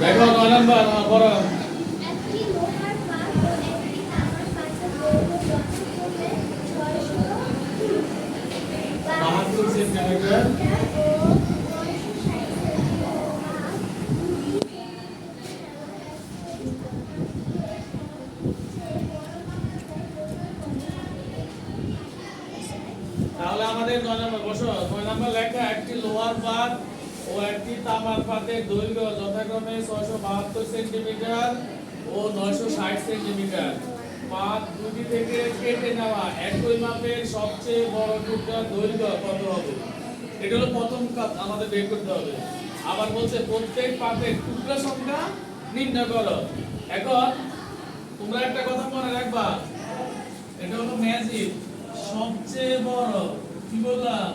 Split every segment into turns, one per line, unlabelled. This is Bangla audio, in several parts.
দেখো নয় নাম্বার বড় বাহাত্তর সেন্টিমিটার তাহলে আমাদের নয় নম্বর বসো। নয় নম্বর লেখা একটি লোহার পাত ও একটি তামার পাতের দৈর্ঘ্য যথাক্রমে ছয়শো বাহাত্তর সেন্টিমিটার ও নয়শো ষাট সেন্টিমিটার। পাত দুটি থেকে কেটে নেওয়া একই মাপের সবচেয়ে বড় টুকরার দৈর্ঘ্য কত হবে? এটা হলো প্রথম কাজ, আমাদের বের করতে হবে। আবার বলছে, প্রত্যেক পাতের টুকরা সংখ্যা নির্ণয় করো। এখন তোমরা একটা কথা মনে রাখবা, এটা হলো ম্যাজিক সবচেয়ে বড়, কি বললাম?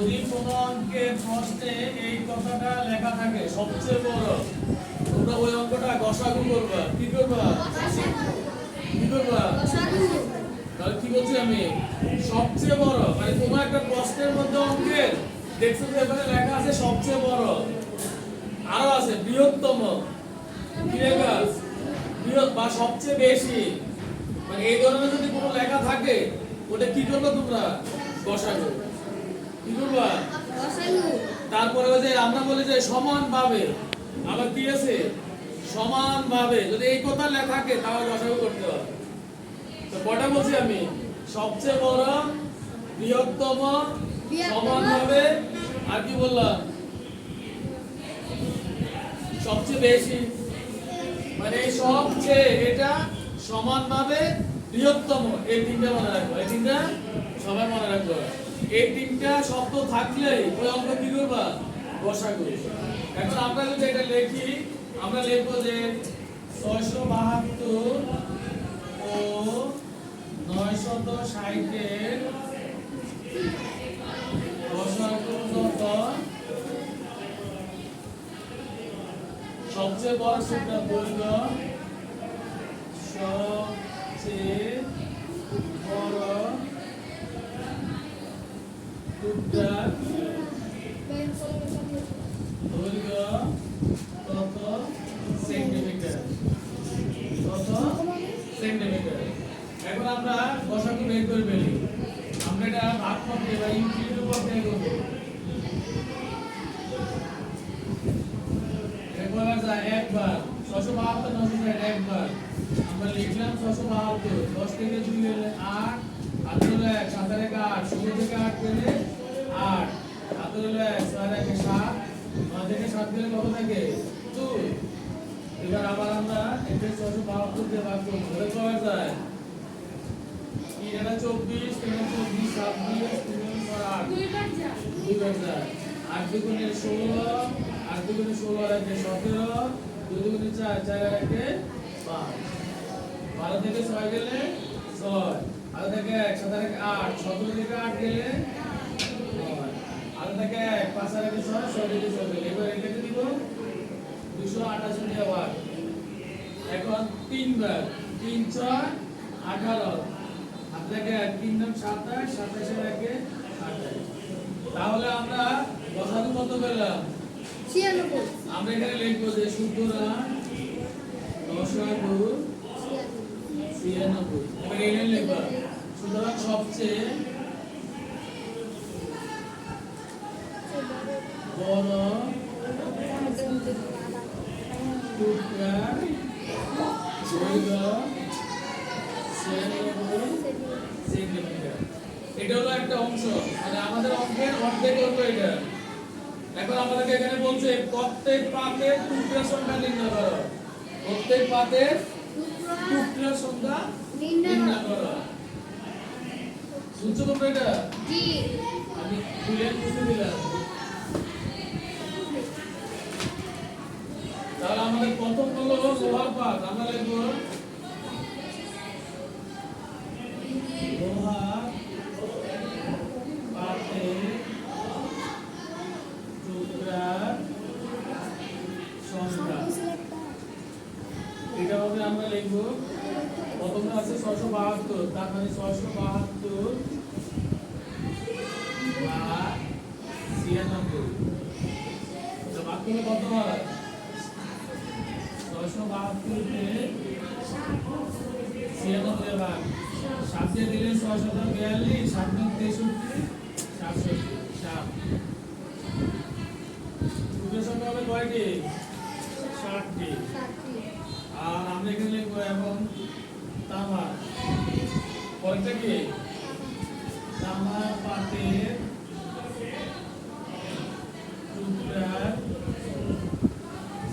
যদি কোনো অঙ্কের প্রশ্নে এই কথাটা লেখা থাকে, সবচেয়ে বড়, তোমরা ওই অঙ্কটা গসাগু করবা। কি করবা? কি করবা? তাহলে কি বলছি আমি? সবচেয়ে বড় মানে তোমার একটা প্রশ্নের মধ্যে অঙ্কের, দেখছ যে এখানে লেখা আছে সবচেয়ে বড়। আরও আছে, বৃহত্তম। কি লেখা? বৃহৎ, বা সবচেয়ে বেশি। মানে এই ধরনের যদি কোনো লেখা থাকে, ওটা কি করবে তোমরা? করবা তারপরে ওই যে আমরা বলি যে সমান ভাবে। আবার কি আছে? সমান ভাবে। যদি এই কথা লেখা থাকে তাহলে করতে হবে। তো কটা বলছি আমি? সবচেয়ে বড় বৃহত্তম সমান ভাবে। আর কি বললাম? সবচেয়ে বেশি। মানে এই সবচেয়ে এটা সমানভাবে বৃহত্তম। এই তিনটা মনে রাখব। এই তিনটা সবাই মনে রাখব। এই তিনটা শব্দ ওই অঙ্ক কি করবা? বসা করি। এখন আমরা যদি এটা লিখি, আমরা লিখব যে ছয়শো বাহাত্তর ও নয়শত ষাটের বসাগুণত সবচেয়ে বড় সূত্র দৈর্ঘ্য সবচেয়ে বড় টুকরা দৈর্ঘ্য কত সেন্টিমিটার কত সেন্টিমিটার এখন আমরা বসাকে বের করে ফেলি আমরা এটা ভাগ করতে বা ইউটিলিটির উপর একবার একবার ছশো বাহাত্তর নশো একবার আমরা লিখলাম ছশো বাহাত্তর দশ থেকে দুই হলে আট হাতে হলো সাতের এক আট ষোলো থেকে আট গেলে আট। হাতে হলো এক ছয় একে সাত। নয় থেকে সাত গেলে কত থাকে? দুই এবার আবার আমরা একে ছশো বাহাত্তর দিয়ে ভাগ করব। ধরে করা যায়। তিন এটা চব্বিশ তিন চব্বিশ ছাব্বিশ তিন ছয় আট। দুইবার যায় আট দুগুণে ষোলো আট দুগুণে ষোলো আর একে সতেরো দুই দুগুণে চার চার আর একে পাঁচ। বারো থেকে ছয় গেলে ছয়। আরও থেকে এক সাত আট। সতেরো থেকে আট গেলে থেকে এক পাঁচ আর ছয় ছয় থেকে ছয় এবার এটাকে দিব দুশো আঠাশি আবার এখন তিনবার তিন ছয় আঠারো। হাত থেকে তিন নাম সাতাশ সাতাশের একে আঠাশ। তাহলে আমরা বসাদু কত পেলাম। আমরা এখানে লিখব যে সুতরাং দশাগু ছিয়ানব্বই। এবার এখানে লিখব। সুতরাং সবচেয়ে বড় টুকরা দৈর্ঘ্য সেন্টিমিটার এটা হলো একটা অংশ। মানে আমাদের অঙ্কের অর্ধেক অঙ্ক এটা। এখন আমাদেরকে এখানে বলছে প্রত্যেক পাতের টুকরা সংখ্যা নির্ণয় করো। প্রত্যেক পাতের টুকরা সংখ্যা নির্ণয় করো। শুনছো তোমরা এটা? আমি খুলে বুঝে দিলাম তাহলে আমাদের প্রথম হলো লোহার পাত, আমরা লিখব লোহার পাতের টুকরার এটা হবে আমরা লিখব, প্রথমে আছে ছশো বাহাত্তর তার মানে ছশো বাহাত্তর বা ছিয়ানব্বই। করলে কত হয়? ছিয়ানব্বই দিয়ে কয়টি? আর আমরা এখানে লিখব এবং তামা পরেরটা কি টুকরার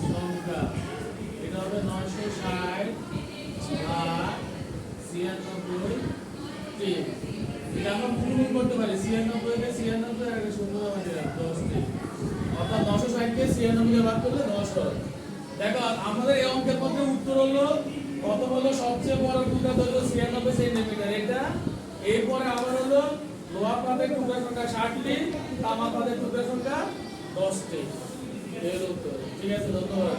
সংখ্যা এটা হবে নয়শো ষাট আর ছিয়ানব্বই টি এটা আমরা পূরণ করতে পারি? ছিয়ানব্বইকে ছিয়ানব্বই আর শূন্য নামে দিলাম দশটি অর্থাৎ নশো ষাটকে ছিয়ানব্বই ভাগ করলে দশ হয়। দেখো, আমাদের এই অঙ্কের মধ্যে উত্তর হলো, কত হলো? সবচেয়ে বড় টুকরা হলো ছিয়ানব্বই সেন্টিমিটার। এটা এরপরে আবার হলো, লোহা পাতের টুকরার সংখ্যা ষাটটি তামা পাতের টুকরার সংখ্যা দশটি হলো উত্তর। ঠিক আছে, ধন্যবাদ।